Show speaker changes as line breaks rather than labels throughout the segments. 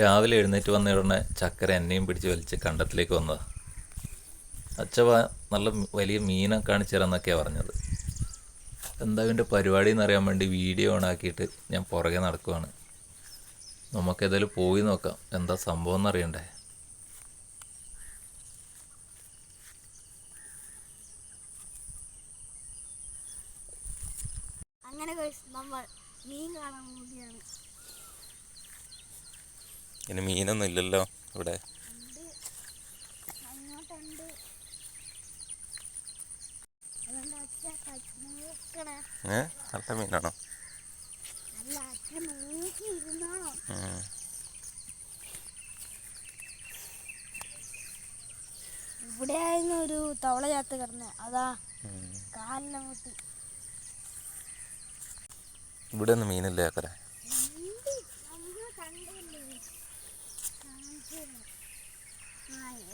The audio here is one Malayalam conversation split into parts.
രാവിലെ എഴുന്നേറ്റ് വന്ന ഉടനെ ചക്കര എന്നെയും പിടിച്ച് വലിച്ച് കണ്ടത്തിലേക്ക് വന്നതാ. അച്ചവ നല്ല വലിയ മീനെ കാണിച്ചു തരാമെന്നൊക്കെയാണ് പറഞ്ഞത്. എന്താ ഇതിന്റെ പരിപാടി എന്നറിയാൻ വേണ്ടി വീഡിയോ ഓൺ ആക്കിയിട്ട് ഞാൻ പുറകെ നടക്കുവാണ്. നമുക്കേതായാലും പോയി നോക്കാം. എന്താ സംഭവം എന്നറിയണ്ടേ?
അങ്ങനെ നമ്മൾ മീൻ കാണാൻ പോവുകയാണ്.
ഇനി മീനൊന്നും ഇല്ലല്ലോ ഇവിടെ. ഏ? നല്ല മീനാണോ?
ഇവിടെ ആയിരുന്നു ഒരു തവള ചാത്ത് കിടന്ന്. അതാ. കാലിനെ മുട്ടി.
ഇവിടെ ഒന്നും മീനില്ല ചക്കര.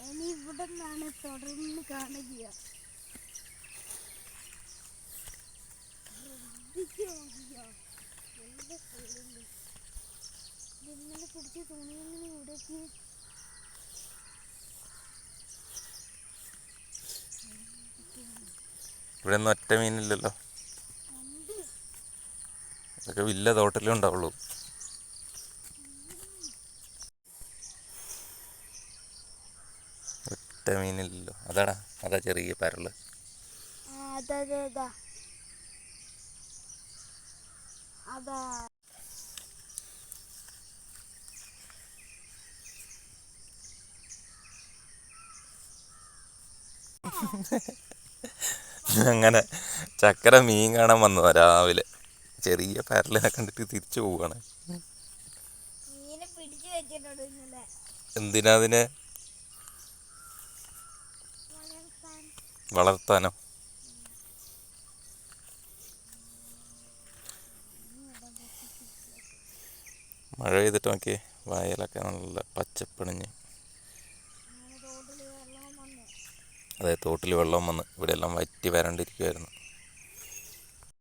ഇനി ഇവിടെ നിന്നാണ് തുടർന്ന് കാണുക. ഇന്നലെ പിടിച്ച തുണിയൊന്നും ഇവിടേക്ക്
ഇവിടെ ഒന്നും ഒറ്റ മീനില്ലല്ലോ. ഇതൊക്കെ വില്ല തോട്ടിലേ ഉണ്ടാവുള്ളൂ. ഒറ്റ മീനില്ലല്ലോ അതാടാ അതാ ചെറിയ
പരൾ.
അങ്ങനെ ചക്കര മീൻ കാണാൻ വന്നതാ രാവിലെ. ചെറിയ പരലിനെ കണ്ടിട്ട് തിരിച്ചു പോവാണ്. എന്തിനാ അതിനെ? വളർത്താനോ. മഴ പെയ്തിട്ട് നോക്കി വയലൊക്കെ നല്ല പച്ചപ്പണിഞ്ഞ്. അതെ തോട്ടിൽ വെള്ളം വന്ന് ഇവിടെയെല്ലാം വറ്റി വരണ്ടിരിക്കുമായിരുന്നു